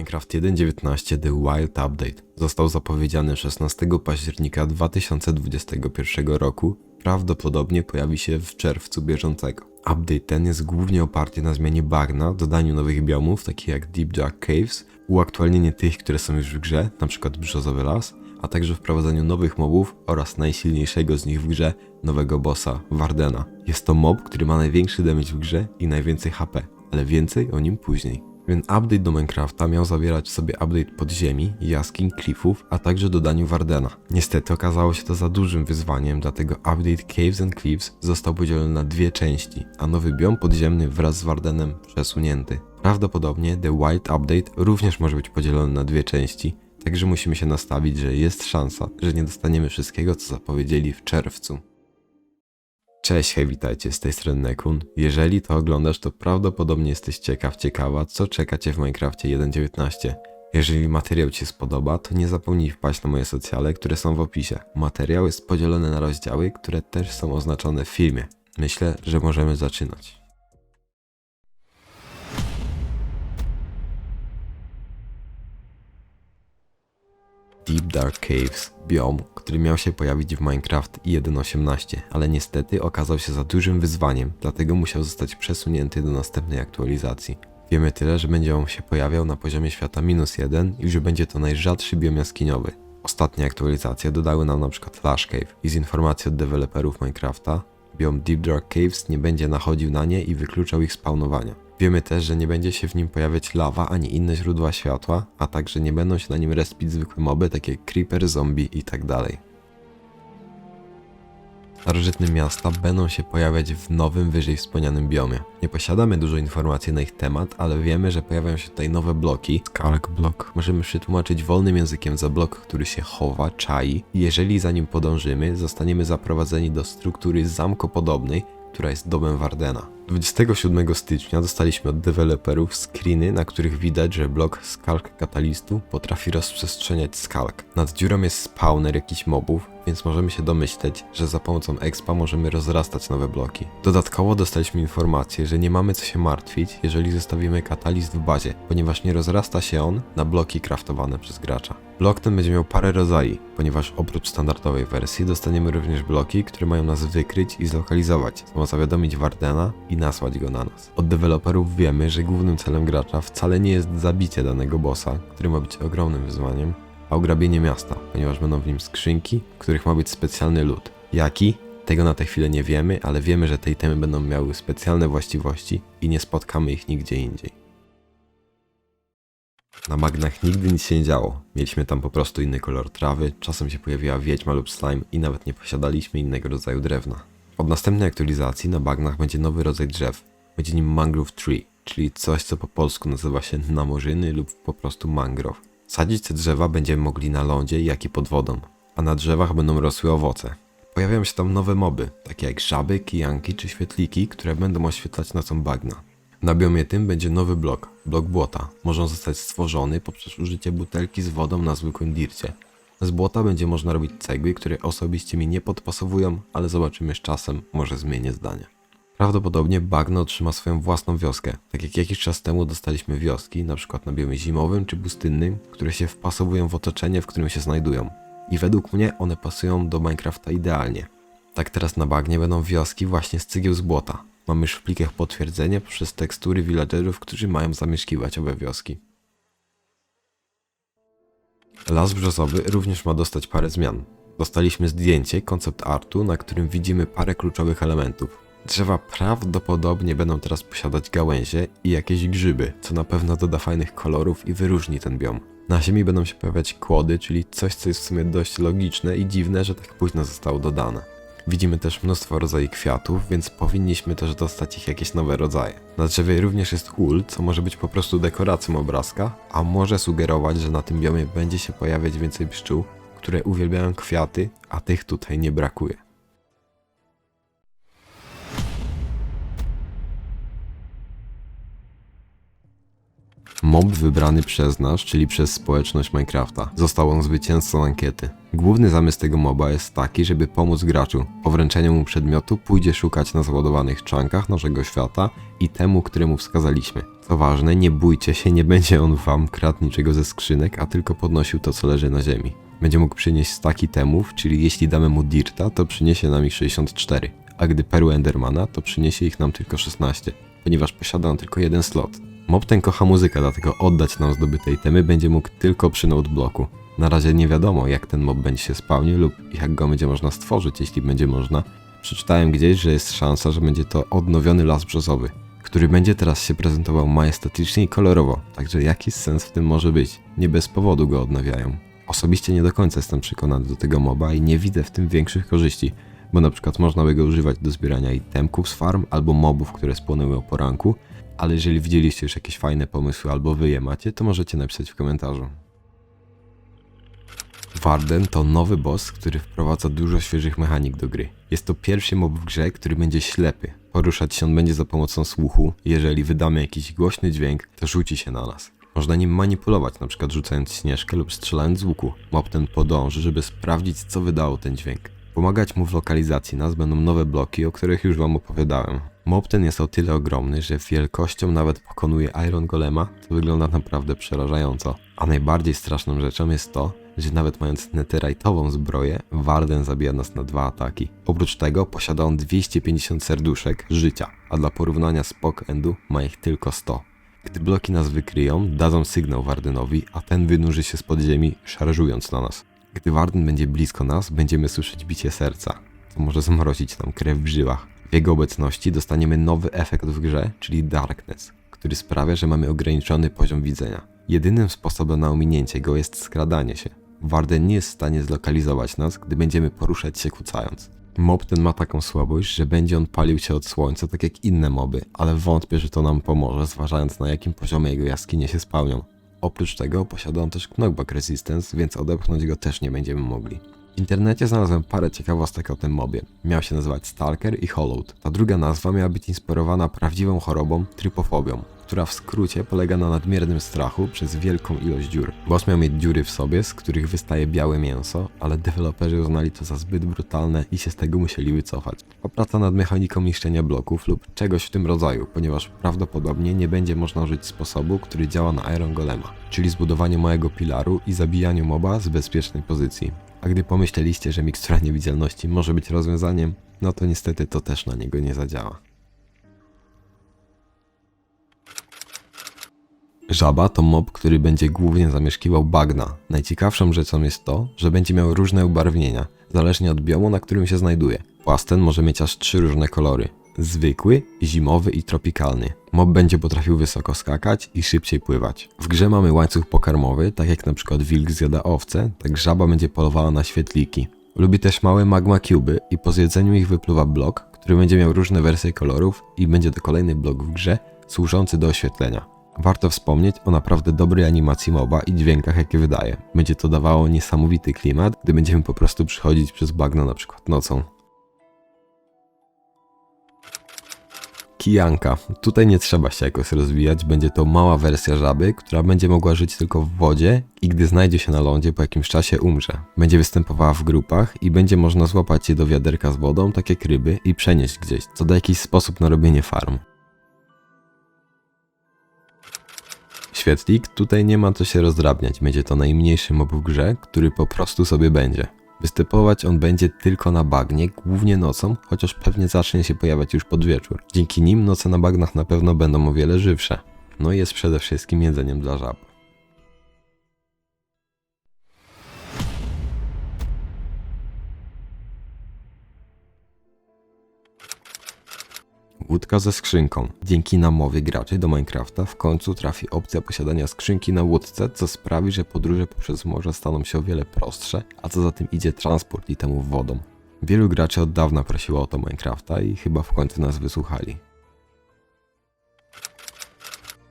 Minecraft 1.19 The Wild Update został zapowiedziany 16 października 2021 roku. Prawdopodobnie pojawi się w czerwcu bieżącego. Update ten jest głównie oparty na zmianie bagna, dodaniu nowych biomów, takich jak Deep Dark Caves, uaktualnienie tych, które są już w grze, np. brzozowy las, a także wprowadzeniu nowych mobów oraz najsilniejszego z nich w grze, nowego bossa, Wardena. Jest to mob, który ma największy damage w grze i najwięcej HP, ale więcej o nim później. Więc update do Minecrafta miał zawierać w sobie update podziemi, jaskiń, klifów, a także dodaniu Wardena. Niestety okazało się to za dużym wyzwaniem, dlatego update Caves and Cliffs został podzielony na dwie części, a nowy biom podziemny wraz z Wardenem przesunięty. Prawdopodobnie The Wild Update również może być podzielony na dwie części, także musimy się nastawić, że jest szansa, że nie dostaniemy wszystkiego, co zapowiedzieli w czerwcu. Cześć, hej, witajcie, z tej strony Nekun. Jeżeli to oglądasz, to prawdopodobnie jesteś ciekaw, ciekawa, co czekacie w Minecrafcie 1.19. Jeżeli materiał Ci się spodoba, to nie zapomnij wpaść na moje socjale, które są w opisie. Materiał jest podzielony na rozdziały, które też są oznaczone w filmie. Myślę, że możemy zaczynać. Deep Dark Caves, biom, który miał się pojawić w Minecraft 1.18, ale niestety okazał się za dużym wyzwaniem, dlatego musiał zostać przesunięty do następnej aktualizacji. Wiemy tyle, że będzie on się pojawiał na poziomie świata minus 1 i że będzie to najrzadszy biom jaskiniowy. Ostatnie aktualizacje dodały nam np. Flash Cave i z informacji od deweloperów Minecrafta, biom Deep Dark Caves nie będzie nachodził na nie i wykluczał ich spawnowania. Wiemy też, że nie będzie się w nim pojawiać lawa ani inne źródła światła, a także nie będą się na nim respić zwykłe moby, takie jak creeper, zombie i tak. Starożytne miasta będą się pojawiać w nowym, wyżej wspomnianym biomie. Nie posiadamy dużo informacji na ich temat, ale wiemy, że pojawiają się tutaj nowe bloki. Skalk block. Możemy przetłumaczyć wolnym językiem za blok, który się chowa, czai. I jeżeli za nim podążymy, zostaniemy zaprowadzeni do struktury zamkopodobnej, która jest domem Wardena. 27 stycznia dostaliśmy od deweloperów screeny, na których widać, że blok Skalk Katalistu potrafi rozprzestrzeniać skalk. Nad dziurą jest spawner jakichś mobów, więc możemy się domyśleć, że za pomocą expa możemy rozrastać nowe bloki. Dodatkowo dostaliśmy informację, że nie mamy co się martwić, jeżeli zostawimy katalist w bazie, ponieważ nie rozrasta się on na bloki craftowane przez gracza. Blok ten będzie miał parę rodzajów, ponieważ oprócz standardowej wersji dostaniemy również bloki, które mają nas wykryć i zlokalizować, ma zawiadomić Wardena i nasłać go na nas. Od deweloperów wiemy, że głównym celem gracza wcale nie jest zabicie danego bossa, który ma być ogromnym wyzwaniem, a ograbienie miasta, ponieważ będą w nim skrzynki, w których ma być specjalny lód. Jaki? Tego na tę chwilę nie wiemy, ale wiemy, że te itemy będą miały specjalne właściwości i nie spotkamy ich nigdzie indziej. Na magnach nigdy nic się nie działo. Mieliśmy tam po prostu inny kolor trawy, czasem się pojawiła wiedźma lub slime i nawet nie posiadaliśmy innego rodzaju drewna. Od następnej aktualizacji na bagnach będzie nowy rodzaj drzew. Będzie nim mangrove tree, czyli coś co po polsku nazywa się namorzyny lub po prostu mangrove. Sadzić te drzewa będziemy mogli na lądzie, jak i pod wodą, a na drzewach będą rosły owoce. Pojawiają się tam nowe moby, takie jak żaby, kijanki czy świetliki, które będą oświetlać nocą bagna. Na biomie tym będzie nowy blok, blok błota. Może on zostać stworzony poprzez użycie butelki z wodą na zwykłym dircie. Z błota będzie można robić cegły, które osobiście mi nie podpasowują, ale zobaczymy z czasem, może zmienię zdanie. Prawdopodobnie bagno otrzyma swoją własną wioskę, tak jak jakiś czas temu dostaliśmy wioski, np. na biomie zimowym czy pustynnym, które się wpasowują w otoczenie, w którym się znajdują. I według mnie one pasują do Minecrafta idealnie. Tak teraz na bagnie będą wioski właśnie z cygieł z błota. Mamy już w plikach potwierdzenie poprzez tekstury villagerów, którzy mają zamieszkiwać owe wioski. Las brzozowy również ma dostać parę zmian. Dostaliśmy zdjęcie koncept artu, na którym widzimy parę kluczowych elementów. Drzewa prawdopodobnie będą teraz posiadać gałęzie i jakieś grzyby, co na pewno doda fajnych kolorów i wyróżni ten biom. Na ziemi będą się pojawiać kłody, czyli coś, co jest w sumie dość logiczne i dziwne, że tak późno zostało dodane. Widzimy też mnóstwo rodzajów kwiatów, więc powinniśmy też dostać ich jakieś nowe rodzaje. Na drzewie również jest ul, co może być po prostu dekoracją obrazka, a może sugerować, że na tym biomie będzie się pojawiać więcej pszczół, które uwielbiają kwiaty, a tych tutaj nie brakuje. Mob wybrany przez nas, czyli przez społeczność Minecrafta. Został on zwycięzcą ankiety. Główny zamysł tego moba jest taki, żeby pomóc graczu. Po wręczeniu mu przedmiotu pójdzie szukać na załadowanych czankach naszego świata i temu, któremu wskazaliśmy. Co ważne, nie bójcie się, nie będzie on wam kradł niczego ze skrzynek, a tylko podnosił to, co leży na ziemi. Będzie mógł przynieść staki temów, czyli jeśli damy mu dirta, to przyniesie nam ich 64, a gdy perły Endermana, to przyniesie ich nam tylko 16, ponieważ posiada on tylko jeden slot. Mob ten kocha muzykę, dlatego oddać nam zdobyte itemy będzie mógł tylko przy notebloku. Na razie nie wiadomo, jak ten mob będzie się spełnił lub jak go będzie można stworzyć, jeśli będzie można. Przeczytałem gdzieś, że jest szansa, że będzie to odnowiony las brzozowy, który będzie teraz się prezentował majestatycznie i kolorowo, także jakiś sens w tym może być. Nie bez powodu go odnawiają. Osobiście nie do końca jestem przekonany do tego moba i nie widzę w tym większych korzyści, bo na przykład można by go używać do zbierania itemków z farm albo mobów, które spłonęły o poranku, ale jeżeli widzieliście już jakieś fajne pomysły albo wy je macie, to możecie napisać w komentarzu. Warden to nowy boss, który wprowadza dużo świeżych mechanik do gry. Jest to pierwszy mob w grze, który będzie ślepy. Poruszać się on będzie za pomocą słuchu. Jeżeli wydamy jakiś głośny dźwięk, to rzuci się na nas. Można nim manipulować, np. rzucając śnieżkę lub strzelając z łuku. Mob ten podąży, żeby sprawdzić, co wydało ten dźwięk. Pomagać mu w lokalizacji nas będą nowe bloki, o których już wam opowiadałem. Mob ten jest o tyle ogromny, że wielkością nawet pokonuje Iron Golema, co wygląda naprawdę przerażająco. A najbardziej straszną rzeczą jest to, że nawet mając netherite'ową zbroję, Warden zabija nas na dwa ataki. Oprócz tego posiada on 250 serduszek życia, a dla porównania z Pok Endu ma ich tylko 100. Gdy bloki nas wykryją, dadzą sygnał Wardenowi, a ten wynurzy się spod ziemi, szarżując na nas. Gdy Warden będzie blisko nas, będziemy słyszeć bicie serca, co może zamrozić nam krew w żyłach. W jego obecności dostaniemy nowy efekt w grze, czyli Darkness, który sprawia, że mamy ograniczony poziom widzenia. Jedynym sposobem na ominięcie go jest skradanie się. Warden nie jest w stanie zlokalizować nas, gdy będziemy poruszać się kucając. Mob ten ma taką słabość, że będzie on palił się od słońca tak jak inne moby, ale wątpię, że to nam pomoże, zważając na jakim poziomie jego jaskinie się spełnią. Oprócz tego posiada on też knockback resistance, więc odepchnąć go też nie będziemy mogli. W internecie znalazłem parę ciekawostek o tym mobie. Miał się nazywać Stalker i Hollowed. Ta druga nazwa miała być inspirowana prawdziwą chorobą trypofobią, która w skrócie polega na nadmiernym strachu przez wielką ilość dziur. Boss miał mieć dziury w sobie, z których wystaje białe mięso, ale deweloperzy uznali to za zbyt brutalne i się z tego musieli wycofać. Opraca nad mechaniką niszczenia bloków lub czegoś w tym rodzaju, ponieważ prawdopodobnie nie będzie można użyć sposobu, który działa na Iron Golema, czyli zbudowanie małego pilaru i zabijaniu moba z bezpiecznej pozycji. A gdy pomyśleliście, że mikstura niewidzialności może być rozwiązaniem, no to niestety to też na niego nie zadziała. Żaba to mob, który będzie głównie zamieszkiwał bagna. Najciekawszą rzeczą jest to, że będzie miał różne ubarwnienia, zależnie od biomu, na którym się znajduje. Płas ten może mieć aż trzy różne kolory. Zwykły, zimowy i tropikalny. Mob będzie potrafił wysoko skakać i szybciej pływać. W grze mamy łańcuch pokarmowy, tak jak przykład wilk zjada owce, tak żaba będzie polowała na świetliki. Lubi też małe magma cuby i po zjedzeniu ich wypluwa blok, który będzie miał różne wersje kolorów i będzie to kolejny blok w grze służący do oświetlenia. Warto wspomnieć o naprawdę dobrej animacji moba i dźwiękach jakie wydaje. Będzie to dawało niesamowity klimat, gdy będziemy po prostu przychodzić przez bagno na przykład nocą. Kijanka. Tutaj nie trzeba się jakoś rozwijać, będzie to mała wersja żaby, która będzie mogła żyć tylko w wodzie i gdy znajdzie się na lądzie po jakimś czasie umrze. Będzie występowała w grupach i będzie można złapać je do wiaderka z wodą, tak jak ryby, i przenieść gdzieś, co da jakiś sposób na robienie farm. Świetlik, tutaj nie ma co się rozdrabniać, będzie to najmniejszy mob w grze, który po prostu sobie będzie. Występować on będzie tylko na bagnie, głównie nocą, chociaż pewnie zacznie się pojawiać już pod wieczór. Dzięki nim noce na bagnach na pewno będą o wiele żywsze. No i jest przede wszystkim jedzeniem dla żab. Łódka ze skrzynką. Dzięki namowie graczy do Minecrafta w końcu trafi opcja posiadania skrzynki na łódce, co sprawi, że podróże poprzez morze staną się o wiele prostsze, a co za tym idzie transport itemów wodą. Wielu graczy od dawna prosiło o to Minecrafta i chyba w końcu nas wysłuchali.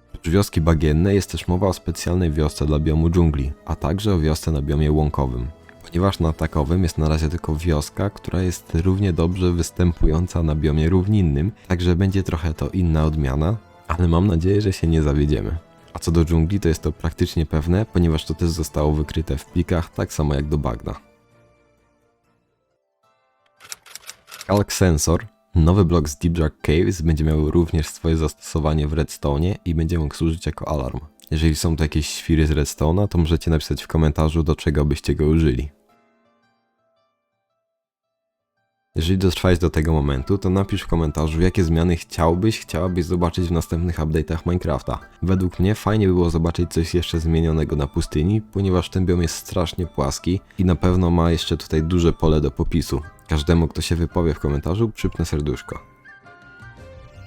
Oprócz wioski bagiennej jest też mowa o specjalnej wiosce dla biomu dżungli, a także o wiosce na biomie łąkowym. Ponieważ na takowym jest na razie tylko wioska, która jest równie dobrze występująca na biomie równinnym, także będzie trochę to inna odmiana, ale mam nadzieję, że się nie zawiedziemy. A co do dżungli, to jest to praktycznie pewne, ponieważ to też zostało wykryte w plikach, tak samo jak do bagna. Calc Sensor, nowy blok z Deep Dark Caves, będzie miał również swoje zastosowanie w Redstone i będzie mógł służyć jako alarm. Jeżeli są to jakieś świry z Redstone'a, to możecie napisać w komentarzu, do czego byście go użyli. Jeżeli dotrwałeś do tego momentu, to napisz w komentarzu, jakie zmiany chciałbyś, chciałabyś zobaczyć w następnych update'ach Minecrafta. Według mnie fajnie by było zobaczyć coś jeszcze zmienionego na pustyni, ponieważ ten biom jest strasznie płaski i na pewno ma jeszcze tutaj duże pole do popisu. Każdemu, kto się wypowie w komentarzu, przypnę serduszko.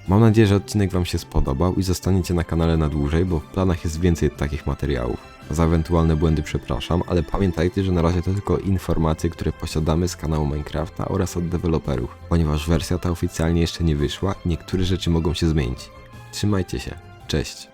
Mam nadzieję, że odcinek Wam się spodobał i zostaniecie na kanale na dłużej, bo w planach jest więcej takich materiałów. Za ewentualne błędy przepraszam, ale pamiętajcie, że na razie to tylko informacje, które posiadamy z kanału Minecrafta oraz od deweloperów, ponieważ wersja ta oficjalnie jeszcze nie wyszła i niektóre rzeczy mogą się zmienić. Trzymajcie się, cześć!